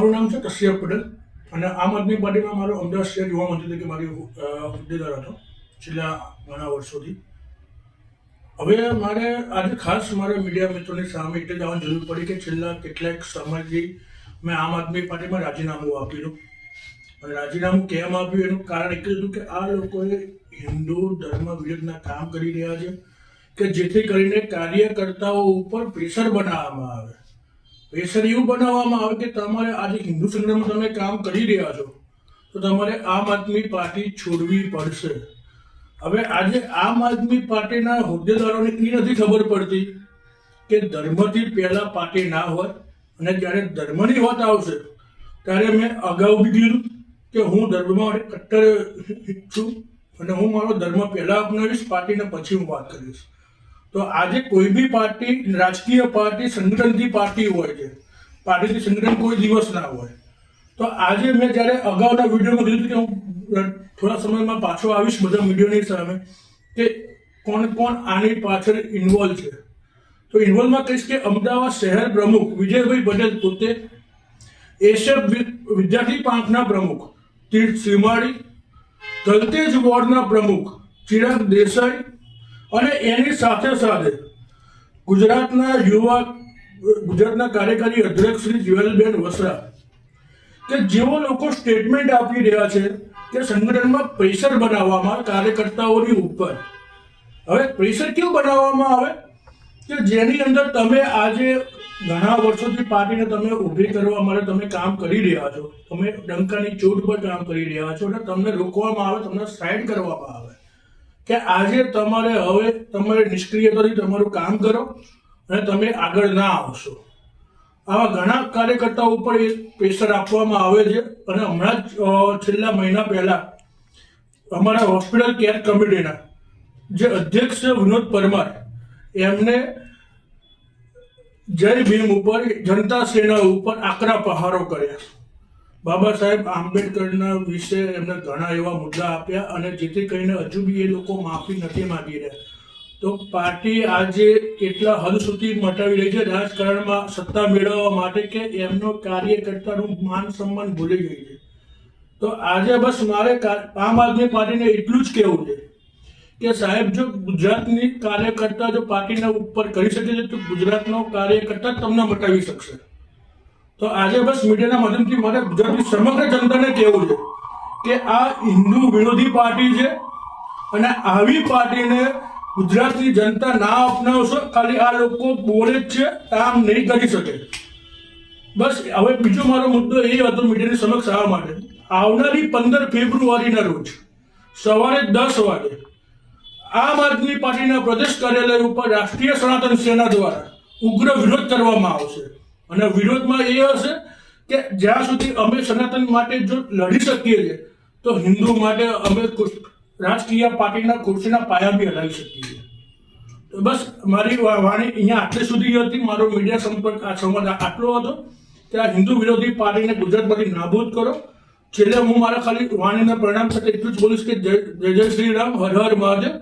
મારું નામ છે કશ્યપ પટેલ અને આમ આદમી પાર્ટીમાં મારો અમદાવાદ શહેર યુવા મંત્રી તરીકે મારી હોદ્દેદાર હતો, છેલ્લા ઘણા વર્ષોથી. હવે મારે આજે ખાસ મારે મીડિયા મિત્રોની સામે એટલે જ આવવાની જરૂર પડી કે છેલ્લા કેટલાક સમયથી મેં આમ આદમી પાર્ટીમાં રાજીનામું આપેલું અને રાજીનામું કેમ આપ્યું? એનું કારણ એક હતું કે આ લોકોએ હિન્દુ ધર્મ વિરુદ્ધના કામ કરી રહ્યા છે કે જેથી કરીને કાર્યકર્તાઓ ઉપર પ્રેશર બનાવવામાં આવે. પ્રેશર એવું બનાવવામાં આવે કે તમારે આજે હિન્દુ સંગઠનમાં તમે કામ કરી રહ્યા છો, તો તમારે આમ આદમી પાર્ટી છોડવી પડશે. હવે આજે આમ આદમી પાર્ટીના હોદ્દેદારોને એ નથી ખબર પડતી કે ધર્મથી પહેલાં પાર્ટી ના હોય અને જ્યારે ધર્મની વાત આવશે, ત્યારે મેં અગાઉ બી કીધું કે હું ધર્મમાં કટ્ટર છું અને હું મારો ધર્મ પહેલાં અપનાવીશ, પાર્ટીને પછી હું વાત કરીશ. તો આજે કોઈ બી પાર્ટી, રાજકીય પાર્ટી, સંગઠનથી પાર્ટી હોય છે, પાર્ટીથી સંગઠન કોઈ દિવસ ના હોય. તો આજે મેં જ્યારે અગાઉના વિડીયોમાં કીધું કે હું થોડા સમયમાં પાછો આવીશ બધા વિડીયોની સામે, કે કોણ કોણ આની પાછળ ઇન્વોલ્વ છે. તો ઇન્વોલ્વમાં કહીશ કે અમદાવાદ શહેર પ્રમુખ વિજયભાઈ પટેલ પોતે એશિયન વિદ્યાર્થી પાંખના પ્રમુખ, તીર્થ સીમાડી તલતેજ વોર્ડના પ્રમુખ, ચિરાગ દેસાઈ અને એની સાથે સાથે ગુજરાતના યુવા, ગુજરાતના કાર્યકારી અધ્યક્ષ શ્રી જ્વેલબેન વસરા, કે જેઓ લોકો સ્ટેટમેન્ટ આપી રહ્યા છે કે સંગઠનમાં પ્રેશર બનાવવામાં કાર્યકર્તાઓની ઉપર. હવે પ્રેશર કેવું બનાવવામાં આવે? કે જેની અંદર તમે આજે ઘણા વર્ષોથી પાર્ટીને તમે ઊભી કરવા માટે તમે કામ કરી રહ્યા છો. તમે ડંકાની ચોટ પર કામ કરી રહ્યા છો અને તમને રોકવામાં આવે, તમને સાઇન કરવામાં આવે. કે આજે તમારે હવે તમારે નિષ્ક્રિયતાથી તમારું કામ કરો અને તમે આગળ ના આવશો. આવા ઘણા કાર્યકર્તાઓ ઉપર એ પ્રેશર આપવામાં આવે છે અને હમણાં જ છેલ્લા મહિના પહેલા અમારા હોસ્પિટલ કેર કમિટીના જે અધ્યક્ષ વિનોદ પરમાર, એમને જય ભીમ ઉપર, જનતા સેના ઉપર આકરા પહારો કર્યા બાબા સાહેબ આંબેડકરના વિશે એમને ઘણા એવા મુદ્દા આપ્યા અને જેથી કરીને હજુ બી એ લોકો માફી નથી માંગી રહ્યા. તો પાર્ટી આજે એટલા હદ સુધી મટાવી રહી છે? રાજકારણમાં સત્તા મેળવવા માટે કે એમનો કાર્યકર્તાનું માન સન્માન ભૂલી ગઈ છે? તો આજે બસ મારે આમ આદમી પાર્ટીને એટલું જ કહેવું છે કે સાહેબ, જો ગુજરાતની કાર્યકર્તા જો પાર્ટીના ઉપર કરી શકે છે, તો ગુજરાતનો કાર્યકર્તા તમને મટાવી શકશે. તો આજે બસ મીડિયાના માધ્યમથી મારે ગુજરાતની સમગ્ર જનતાને કહેવું છે કે આ હિન્દુ વિરોધી પાર્ટી છે અને આવી પાર્ટીને ગુજરાતની જનતા ના અપનાવશો, ખાલી આ લોકો બોલે જ છે, કામ નહીં કરી શકે. બસ હવે બીજો મારો મુદ્દો એ હતો મીડિયાની સમક્ષ આવવા માટે. આવનારી પંદર ફેબ્રુઆરીના રોજ સવારે દસ વાગે આમ આદમી પાર્ટીના પ્રદેશ કાર્યાલય ઉપર રાષ્ટ્રીય સનાતન સેના દ્વારા ઉગ્ર વિરોધ કરવામાં આવશે. અને વિરોધમાં એ હશે કે જ્યાં સુધી અમે સનાતન માટે જો લડી શકીએ છીએ, તો હિન્દુ માટે અમે રાજકીય પાર્ટીના ખુરશીના પાયા બી હલાવી શકીએ છીએ. તો બસ મારી વાણી અહીંયા આટલે સુધી હતી. મારો મીડિયા સંપર્ક, આ સંવાદ આટલો હતો. કે આ હિન્દુ વિરોધી પાર્ટીને ગુજરાતમાંથી નાબૂદ કરો. છેલ્લે હું મારા ખાલી વાણીને પરિણામ સાથે એટલું જ બોલીશ કે જય જય શ્રી રામ, હર હર મહાદેવ.